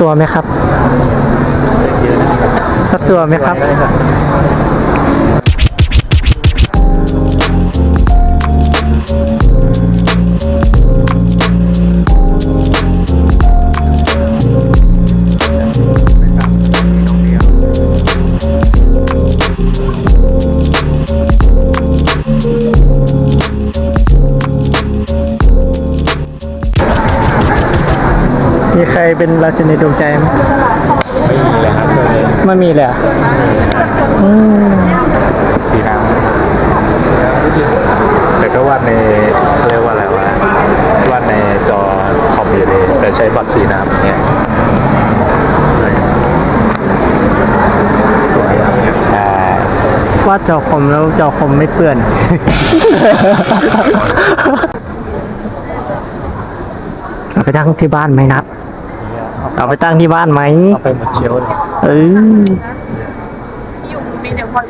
ตัวไหมครับรักตัวไหมครับ เป็นราชินีดวงใจไหมไม่มีเลยครับช่วงนี้ไม่มีเลยเหรอะอืมสีน้ำแต่ก็วาดในเขาเรียกว่าอะไรวะวาดในจอคอมอยู่ดีแต่ใช้บัตรสีน้ำอย่างเงี้ยสวยอะใช่วาดจอคอมแล้วจอคอมไม่เปื้อนเอาไปตั้งที่บ้านไหมนัด เอาไปตั้งที่บ้านไหมเอาไปหมดเชลฟ์เลยเอออยู่มีแต่คน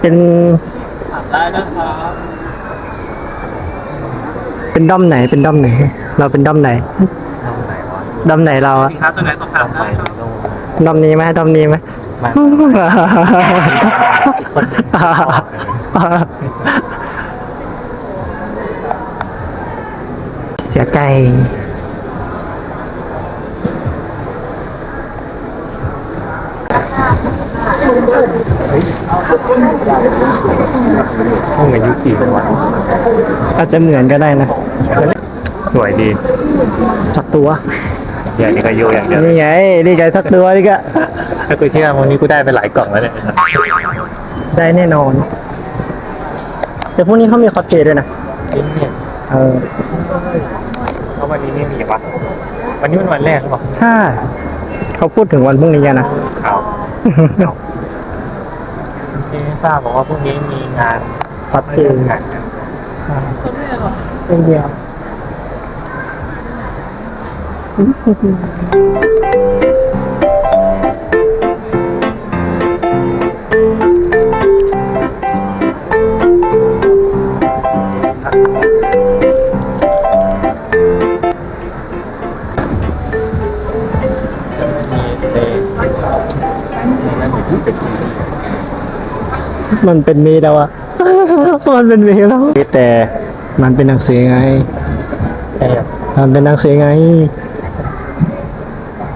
เป็นได้นะครับเป็นด้อมไหนเป็นด้อมไหน เราเป็นด้อมไหนน้องไหนวะด้อมไหนเราอะครับตัวไหนต้องถามได้ครับด้อมนี้ไหมด้อมนี้ไหมมาคนหนึ่งเสียใจ ต้องอายุกี่วันอาจจะเหมือนก็ได้นะ สวยดีสักตัวอย่างนี้ก็โยอย่างเดียวนี่ไงนี่ไงสักตัวนี่ก็ถ้ากูเชื่อวันนี้กูได้ไปหลายกล่องแล้วเนี่ยได้แน่นอน แต่พวกนี้เขามีคอสเพลย์ด้วยนะเนี่ยเออเพราะวันนี้ไม่มีวะวันนี้มันวันแรกหรือเปล่าใช่เขาพูดถึงวันพรุ่งนี้กันนะเอา ที่ทราบบอกว่าพรุ่งนี้มีงานคอสเพลย์งานกันคนไม่หรอกเป็นเดียวมีเพลงนี่นั่นอยู่เป็นซีรีส์ มันเป็นมีแล้วอะ มันเป็นมีแล้ว แต่มันเป็นหนังสือไงแต่มันเป็นหนังสือไง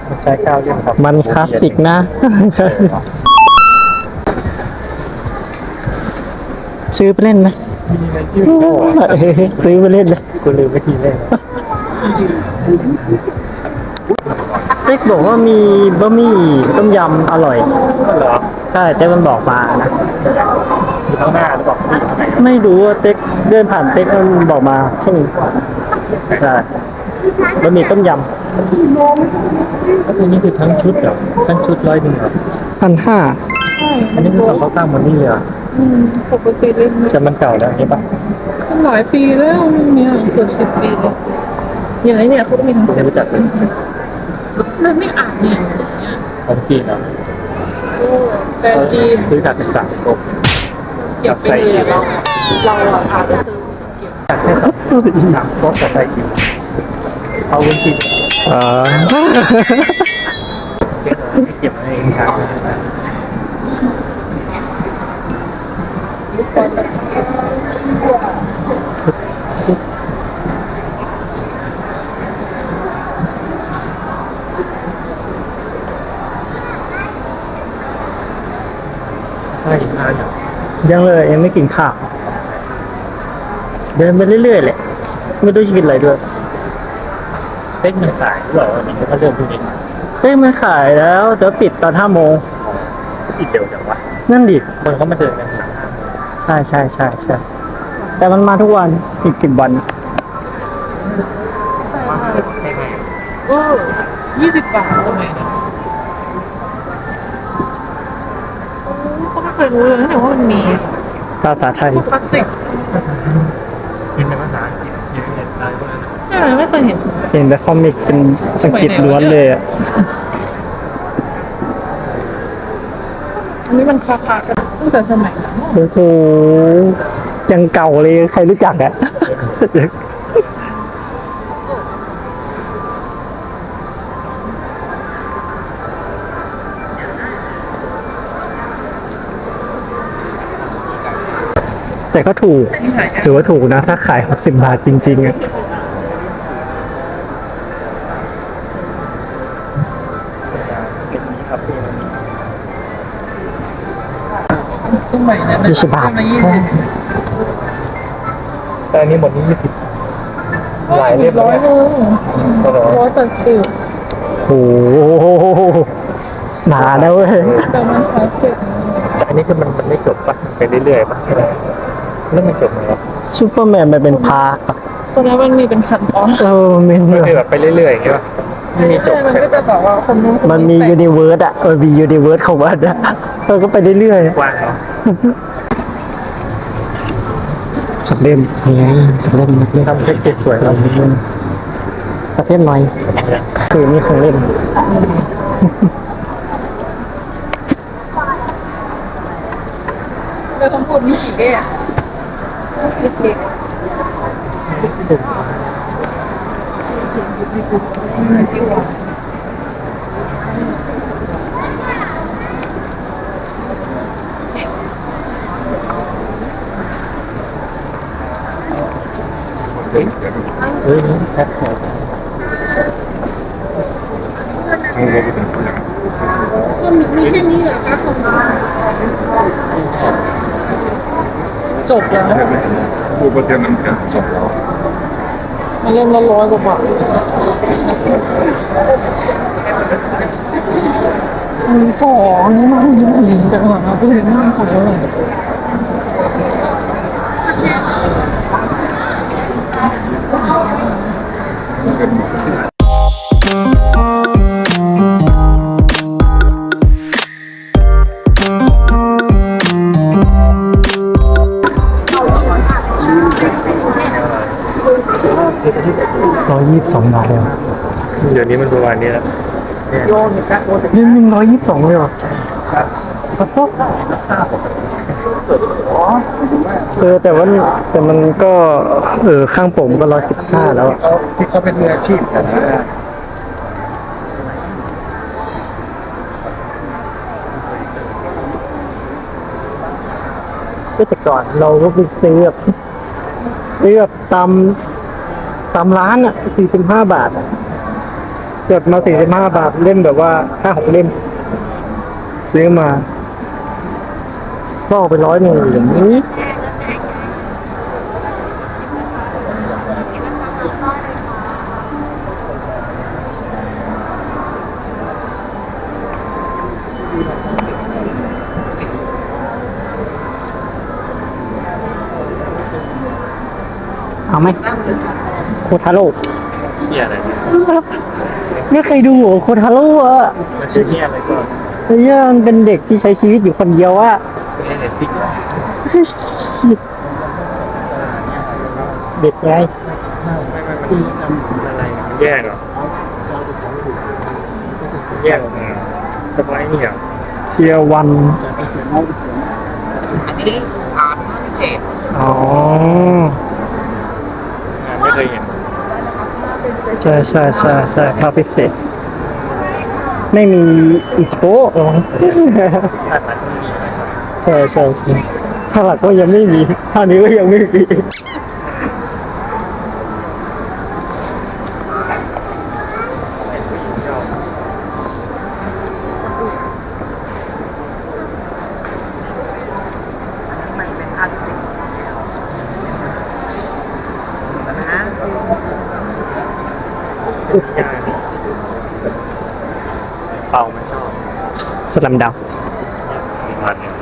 มันใช้ก้าวเรื่องครับมันคลาสสิกนะ ซื้อไปเล่นไหมมีอะไรชื่อโจ้ซื้อไปเล่นเลยกูลืมไปทีเล่น เจ๊กบอกว่ามีบะหมี่ต้มยำอร่อยเหรอใช่เจ๊กมันบอกมานะอยู่ข้างหน้าหรือเปล่าอยู่ข้างไหนไม่รู้ว่าเต็กเดินผ่านเต็กมันบอกมาแค่นี้ใช่บะหมี่ต้มยอันนี้คือทั้งชุดเหรอทั้งชุดร้อยหนึ่งเหรอำพันห้าอันนี้คือเขาตั้งมันนี่เลยเหรออืมปกติเลยมันแต่มันเก่าแล้วนี่ปะหลายปีแล้วมันเนี่ยเกือบสิบปีเลยอย่างไรเนี่ยเขาก็มีทั้งเซ็ไม่ตรู้จักเลย มันไม่อ่านเนี่ยอย่างเงี้ยของจีนเหรอโอ้แต่จีนรู้จักเป็นสามก๊กเก็บไปเลยอะเราเราอะอาจจะซื้อเก็บจากแค่สามก๊กกับไทยอินเอาวุ้นจีนเออเก็บไว้เองครับใช่อ่านอะ ยังเลยยังไม่กินข้าวเดินไปเรื่อยๆแหละไม่รู้จะกินอะไรด้วยเต้นมันสายหรือเปล่าวันนี้ก็เริ่มพรุ่งนี้เต้กมันขายแล้วเดี๋ยวปิดตอนห้าโมงอีกเดียวจังวะนั่นดิคนเขามาเจอกันหลังห้าโมงใช่ใช่ใช่ใช่แต่มันมาทุกวันอีกสิบวันโอ้ยี่สิบบาททำไมเนี่ย ยรู้เลยนะเนี่ยว่ามันมีภาษาไทยคลาสสิกพิมพ์เป็นภาษาอังกฤษเยอะเห็นได้พวกนั้นใช่ไหมไม่เคยเห็น เห็นแต่คอมิกเป็นอังกฤษล้วนเลยอะอันนี้มันคาคากันตั้งแต่สมัยนั้น โอ้โหยังเก่าเลยใครรู้จักอะ แต่ก็ถูก ถือว่าถูกนะ ถ้าขาย 60 บาทจริงๆอะสมัยนั้นนะยี่สิบบาทมายี่สิบแต่อันนี้หมดนี้ยี่สิบหลายเล่มร้อยหนึงร้อยแปดสิบโอ้โหหนานะเว้ยแต่มันคลาสสิกแต่อันนี้คือมันมันไม่จบปะไปเรื่อยๆปะ แล้วมันจบไหมวะซูเปอร์แมนมันเป็นพาร์คอะตอนนั้นมันมีเป็นพันตอนเออมันมันมีคือแบบไปเรื่อยๆอย่างเงี้ยปะไม่มีจบมันก็จะแบบว่าคนนู้นคมันมียูนิเวิร์สอะเออมียูนิเวิร์สของมันอะเออก็ไปเรื่อยกว้างเนาะๆสักเล่มนี่ไงสักเล่มสักเล่มทำแพ็กเกจสวยครับสักเล่มหน่อยคือมีของเล่นเราต้องพูดมีกี่เอ๊ะสิบ เอ็ดเฮ้ยเฮ้ยแพ็คสวยก็มีมีแค่นี้เหรอคะของเรา จบแล้วผู้ประเทศน้ำแข็งจบแล้วมันเล่มละร้อยกว่าบาทมีสองนี่มันยิงจังหวะนะเพื่อนนั่งของเราร้อย ยี่สิบสองบาทเลยเหรอเดี๋ยวนี้มันประมาณนี้แล้วเล่มหนึ่งร้อยยี่สิบสองเลยเหรอขอโทษเออแต่ว่าแต่มันก็เออข้างผมก็ร้อยสิบห้าแล้วอะที่เขาเป็นมืออาชีพกันนะก็แต่ก่อนเราก็ไปซื้อแบบซื้อแบบตาม ตามร้านอะสี่สิบห้าบาทจดมาสี่สิบห้าบาทเล่มแบบว่าห้าหกเล่มซื้อมาก็เอไปร้อยหนึ่งอย่างนี้เอาไหม ทาโร่เฮียอะไรเนี่ยไม่เคยดูเหรอโคทาโร่อะมันคือเฮียอะไรก็เฮ้ยมันเป็นเด็กที่ใช้ชีวิตอยู่คนเดียวอะเฮียเน็ตฟิกอะเด็กไงไม่ไม่มันอะไรอะมันแยกเหรอแยกอืมสไปร์เนี่ยเชียร์วันอันนี้อ่านมาพิเศษอ๋อไม่เคยเห็น ใช่ใช่ใช่ใช่ภาพพิเศษ ไม่มีอิจิโปะหรอถ้าตัดไม่มีอะไรสักใช่ใช่ใช่ภาคหลักก็ยังไม่มีภาคนี้ก็ยังไม่มีไม่เป็นภาพพิเศษนะ ยาก เป่ามันชอบสลัมดาวมันเนี่ย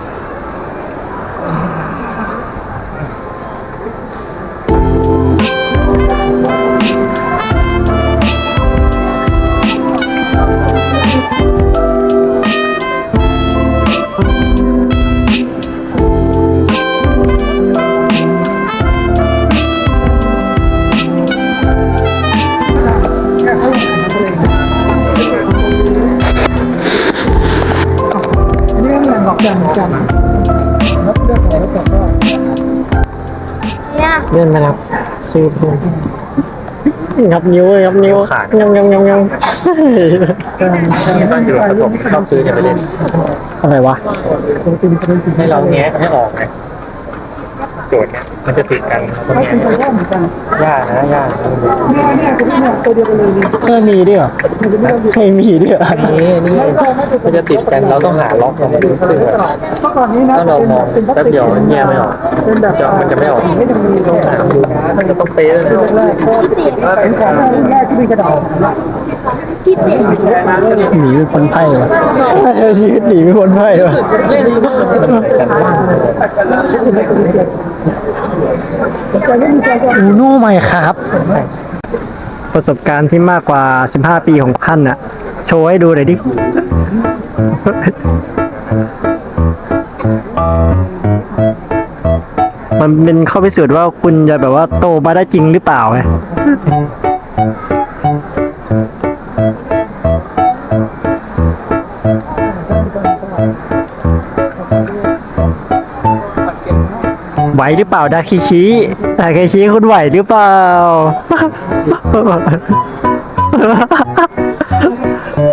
จันจันรับเรื่องของแล้วแต่ก็เลื่อนมาครับซื้อเพิ่มงับนิ้วเลยงับนิ้วยำยำยำยำตอนอยู่ประถมชอบซื้อเนี่ยไปเล่นอะไรวะให้เราแงะให้ออกไง โจทย์เนี่ยมันจะติดกันตรงไม่เนี้ยเป็นไปได้เหมือนกันยากนะยากเนี่ยเนี่ยตัวนี้เนี่ยตัวเดียวกันเลยนี่เคยมีด้วยเหรอเคยมีด้วยเหรอนี่นี่มันจะติดกันเราต้องหาล็อกของมันซึ่งแบบ เมื่อก่อนนี้นะถ้าเรามองแป๊บเดียวมันแยกไม่ออกเป็นแบบจะมันจะไม่ออก ไม่ต้องมีต้องหาดูมันจะต้องเป๊ะเลยนะ แรกเป็นของแรกที่เป็นกระดาษ หนีไม่พ้นไพ่วะชีวิตหนีไม่พ้นไพ่วะเล่นบ้างแต่ไม่มีใจก็อูโน่ใหม่ครับ ประสบการณ์ที่มากกว่า 15 ปีของท่านน่ะ โชว์ให้ดูหน่อยดิมันเป็นข้อพิสูจน์ว่าคุณจะแบบว่าโตมาได้จริงหรือเปล่าไง ไหวหรือเปล่าดาคิชิดาคิชิคุณไหวหรือเปล่า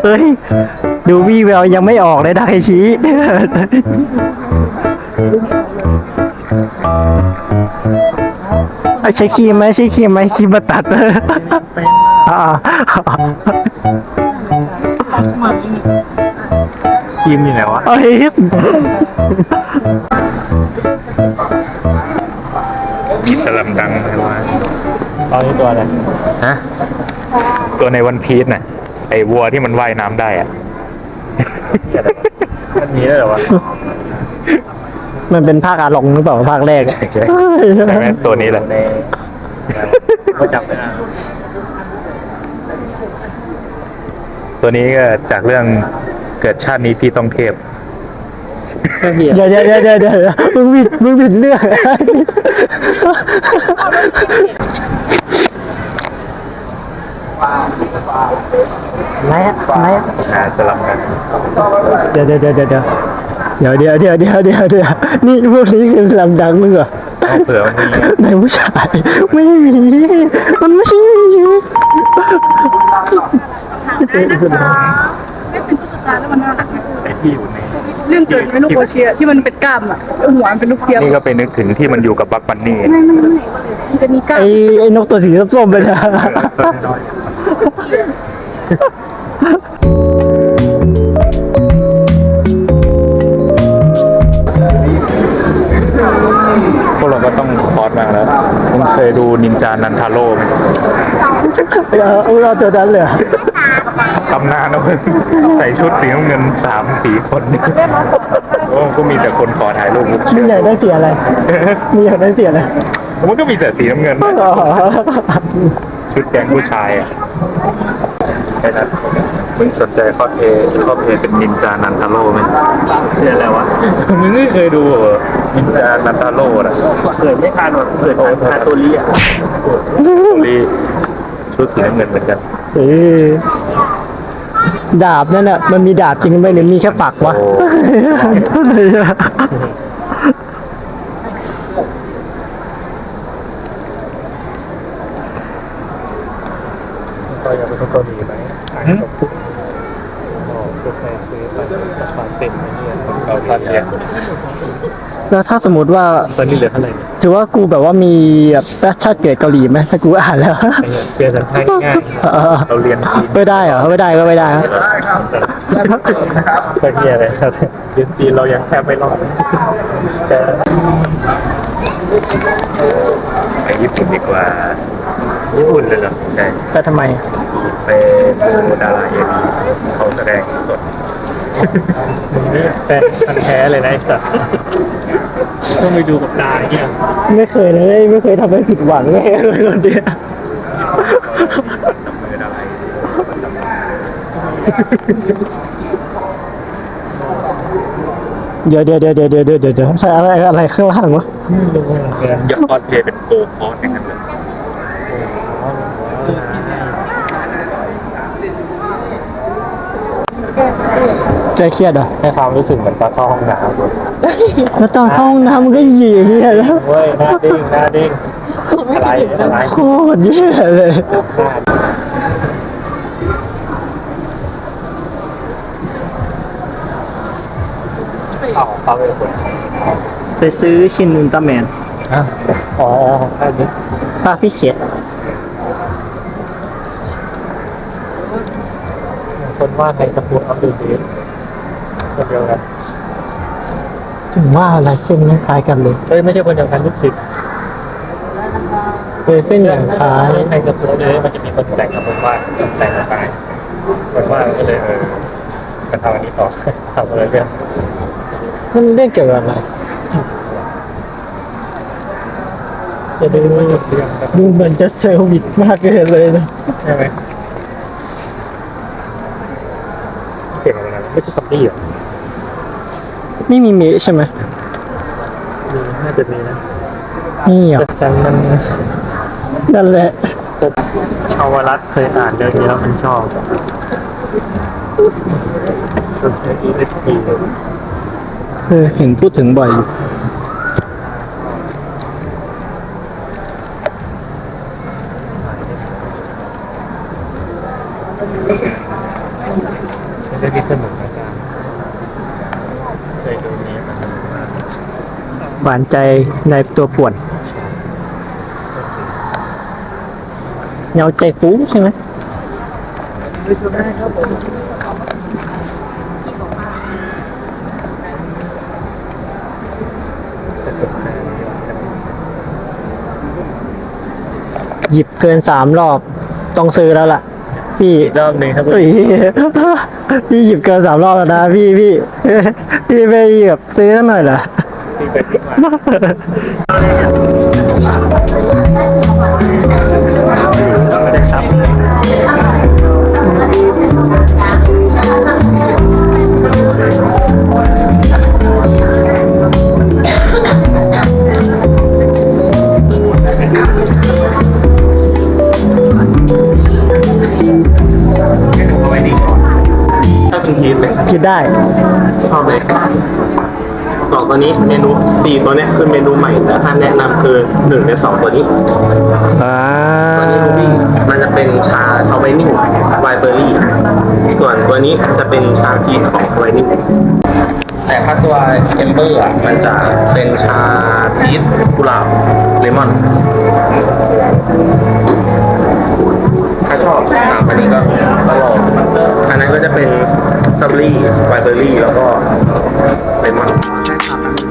เฮ้ย ดูวี่แววยังไม่ออกเลยดาคิชิเอาใช้ครีมไหมใช้ครีมไหมครีมมาตัดอ่าครีมอยู่ไหนวะเอ้ย สลัมดังอะไรวะตอนนี้ตัวอะไรฮะตัวในวันพีชน่ะ ไอ้วัวที่มันว่ายน้ำได้อะมันมีได้เหรอวะมันเป็นภาคอาลงหรือเปล่าภาคแรกใช่ใช่ใช่ไหมตัวนี้แหละก็จำไม่ได้ตัวนี้ก็จากเรื่องเกิดชาตินี้พี่ต้องเทพ เดี๋ยวเดี๋ยวเดี๋ยวเดี๋ยวเดี๋ยวมึงผิดมึงผิดเรื่องแม่แม่อ่าสลับกันเดี๋ยวเดี๋ยวเดี๋ยวเดี๋ยวเดี๋ยวเดี๋ยวเดี๋ยวเดี๋ยวเดี๋ยวเดี๋ยวนี่พวกนี้คือลำดังมึงเหรอเอาเผื่อมันมีไหนผู้ชายไม่มีมันไม่มีไม่เป็นตุ๊กตาแล้วมันน่ารักนะไอ้ที่อยู่ใน เรื่องเกิดเป็นลูกโคเชียที่มันเป็นกล้ามอะหัวมันเป็นลูกเทียมนี่ก็ไปนึกถึงที่มันอยู่กับบักบันนี่ไม่ไม่ไม่มันจะมีกล้ามไอ้ไอ้นกตัวสีส้มๆไปเลยพวกเราก็ต้องคอร์สมาแล้วคุณเคยดูนินจานันทาโร่ไหมเอาเอาตัวนั้นเลยเหรอ ตำนานนะเพื่อนใส่ชุดสีน้ำเงินสามสีคนนี่โอ้ก็มีแต่คนขอถ่ายรูปมึงอยากได้เสียอะไรมึงอยากได้เสียอะไรมันก็มีแต่สีน้ำเงินอ๋อชุดแก๊งผู้ชายอะไอ้นัทมึงสนใจคอสเพลย์คอสเพลย์เป็นนินจานันทาโร่ไหมเนี่ยอะไรวะ มึงไม่เคยดูเหรอนินจานันทาโร่นะเกิดไม่ทันหรอกเกิดทันคาโตลีอะโตลีชุดสีน้ำเงินเหมือนกันเออ ดาบนั่นน่ะมันมีดาบจริงไหมหรือมีแค่ปักวะโอ้ก็ยังเป็นคนเกาหลีไหม ขายกับพวกพวกใครซื้อไปราคาเต็มไอ้เนี่ยเราตัดเนี่ยแล้วถ้าสมมติว่าตอนนี้เหลือเท่าไหร่ถือว่ากูแบบว่ามีแบบชาติเกิดเกาหลีไหมถ้ากูอ่านแล้วไอ้เนี่ยเปลี่ยนสัญชาติง่ายเออเราเรียนจีนไม่ได้เหรอไม่ได้ก็ไม่ได้ครับก็เฮียอะไรครับเรียนจีนเรายังแทบไม่รอดแต่ไปญี่ปุ่นดีกว่า ญี่ปุ่นเลยเหรอใช่แต่ทำไม ไปดูดาราเอวีเขาแสดงสดมึงนี่แฟนพันธุ์แท้เลยนะไอ้สัตว์ต้องไปดูกับตาเนี่ยไม่เคยเลยไม่เคยทำให้ผิดหวังเลยคนเดียวจับมือดาราเดี๋ยวเดี๋ยวเดี๋ยวเดี๋ยวเดี๋ยวเดี๋ยวเดี๋ยวใช่อะไรอะไรข้างล่างวะไม่รู้เหมือนกันยอดเพลย์เป็นโกคอร์สอย่างนั้นเลย ใจเครียดเหรอให้ความรู้สึกเหมือนตอนเข้าห้องน้ำแล้วตอนเข้าห้องน้ำมันก็อยู่อย่างเงี้ยแล้วเว้ยหน้าดิ้งหน้าดิ้งอะไรอะไรโคตรแย่เลยหน้าเอาเข้าไปคนไปซื้อชินอุลตร้าแมนอะอ๋อแค่นี้ภาคพิเศษคนว่าในตะปูเอาดูดี คนเดียวกันถึงว่าลายเส้นคล้ายกันเลยเฮ้ยไม่ใช่คนเดียวกันลูกศิษย์เลยเส้นอย่างคล้ายในตะปูเลยมันจะมีคนแต่งกับคนว่าคนแต่งกันไปคนว่าก็เลยเออมาทำอันนี้ต่อทำอะไรเรื่องมันเรื่องเกี่ยวกับอะไรจะดูว่าจบเรื่องครับดูเหมือนจะเซอร์วิสมากเลยเลยนะใช่ไหมเก่งอะ ไรนะไม่ใช่ซัมมี่เหรอไม่มีเมะใช่ไหมมีน่าจะมีนะนี่เหรอแต่ฉันมันนั่นแหละชาวรัตเคยอ่านเรื่องนี้แล้วมันชอบจนเป็นอีเอสพีเออเห็นพูดถึงบ่อยอยู่เป็นเรื่องที่สนุกนะจ๊ะเคยดูนี้มัน หวานใจในตัวป่วนเงาใจฟูใช่ไหมจะสุดแค่นี้หยิบเกินสามรอบ ต้องซื้อแล้วล่ะ พี่อีกรอบหนึ่งครับเฮ้ยพี่หยิบเกินสามรอบแล้วนะพี่พี่พี่ไม่หยิบซื้อสักหน่อยเหรอที่ไป ที่มาไม่ได้ครับถ้าเป็นพีชเลยกินได้ ชอบเลย สองตัวนี้เมนูสี่ตัวเนี้ยคือเมนูใหม่แต่ถ้าแนะนำคือหนึ่งในสองตัวนี้อ่าตัวนี้รูบี้มันจะเป็นชาเอาไว้นิ่งไวเบอร์รี่ ส่วนตัวนี้จะเป็นชาพีชของไวนิ่งแต่ถ้าตัวเอมเบอร์อะมันจะเป็นชาพีชกุหลาบเลมอน ถ้าชอบอะอันนี้ก็ก็ลองอันนั้นก็จะเป็นสตรอเบอรี่ไวเบอร์รี่ แล้วก็ เ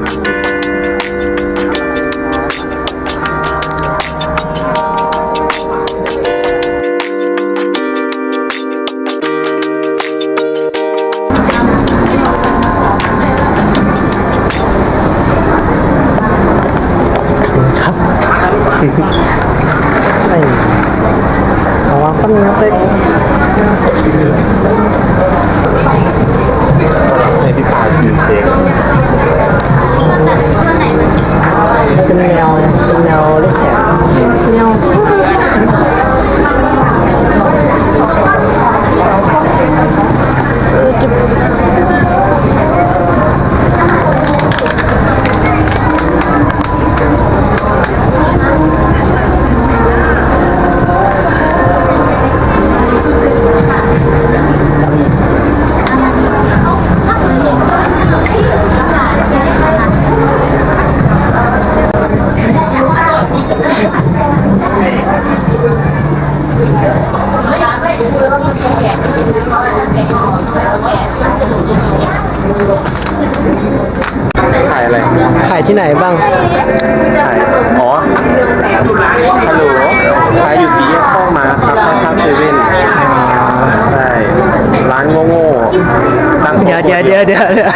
เดี๋ยวเดี๋ยวเดี๋ยวเดี๋ยวเดี๋ยว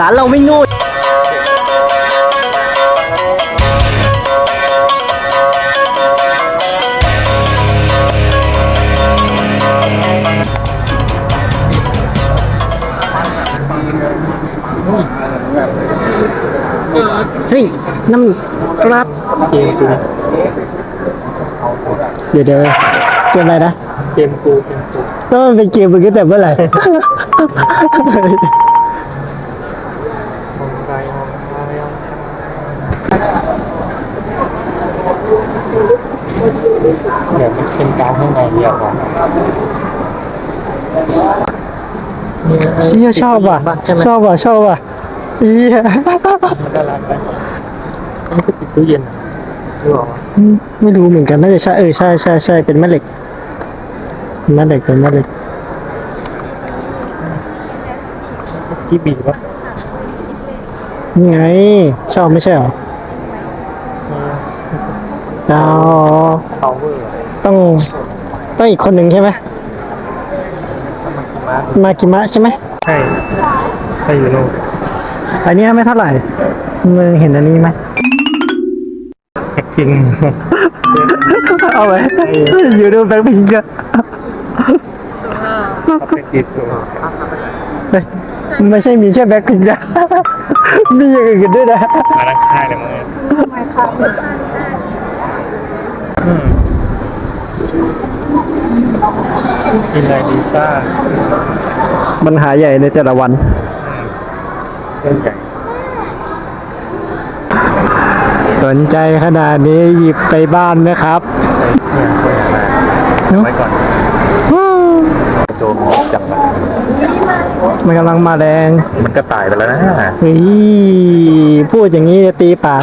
ร้านเราไม่โงูเฮ้ยน้ำกรัดเกมกูเดี๋ยวเดี๋ยวเกมอะไรนะ เกมกูเกมกูก็มันเป็นเกมมึงตั้งแต่เมื่อไหร่มองไปมองไปเดี๋ยวมันเป็นการข้างในเดียวกันเชี่ยชอบว่ะชอบว่ะ ชอบว่ะเฮียมันก็รักไปนี่คือติดตู้เย็นเหรอหรือเปล่าวะอืมไม่รู้เหมือนกัน น่าจะใช่ เออ ใช่ใช่ใช่เป็นแม่เหล็กเป็น แม่เหล็กเป็นแม่เหล็กที่บีวะนี่ไง ชอบไม่ใช่เหรอดาวพาวเวอร์ต้องต้องอีกคนหนึ่งใช่ไหมมามากิมะใช่ไหมใช่ใช่อยู่โน่นอันนี้ไม่เท่าไหร่มึงเห็นอันนี้ไหมพิงเอาไว้อยู่ดูแบงค์พิงกันเอา ไปติดตัวเฮ้ยไม่ใช่มีแค่แบ็คพิงนะ มีอย่างอื่นด้วยนะมานั่งค่ายเลยมั้งอืมกินอะไรดีซ่าปัญหาใหญ่ในแต่ละวัน เส้นใหญ่ สนใจขนาดนี้หยิบไปบ้านไหมครับเนี่ยคน หามาไว้ก่อนโดนจับมามันกำลังมาแรงมันก็ตายไปแล้วนะเฮ้ยพูดอย่างนี้จะตีปาก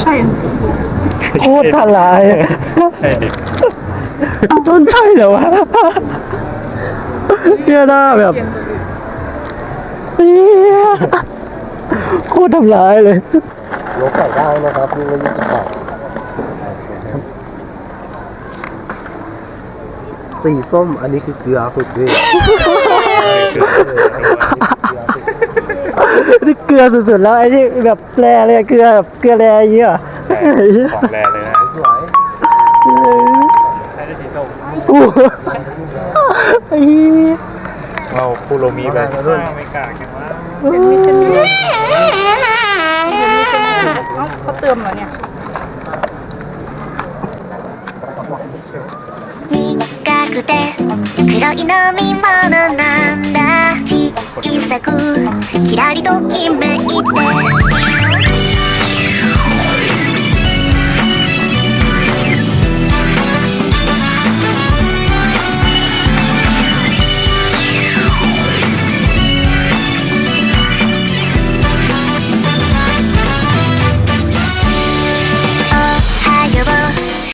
ใช่โคตรทลายใช่ดิจนใช่เหรอวะเนี่ยหน้าแบบเหี้ย โคตรทำร้ายเลยยกไก่ได้นะครับนี่ละยี่สิบบาทสีส้มอันนี้คือเกลือสุดด้วยนี่เกลือสุดๆแล้วไอ้นี่แบบแร่เลยเกลือแบบเกลือแร่อย่างเงี้ยเหรอของแรงเลยนะสวยใช้ได้สีส้มอู้ไอ้เหี้ยเอาคูโรมีไปไม่กล้ากันว่า เขาเติมเหรอเนี่ย 苦くて黒い飲み物なんだ小さくキラリと光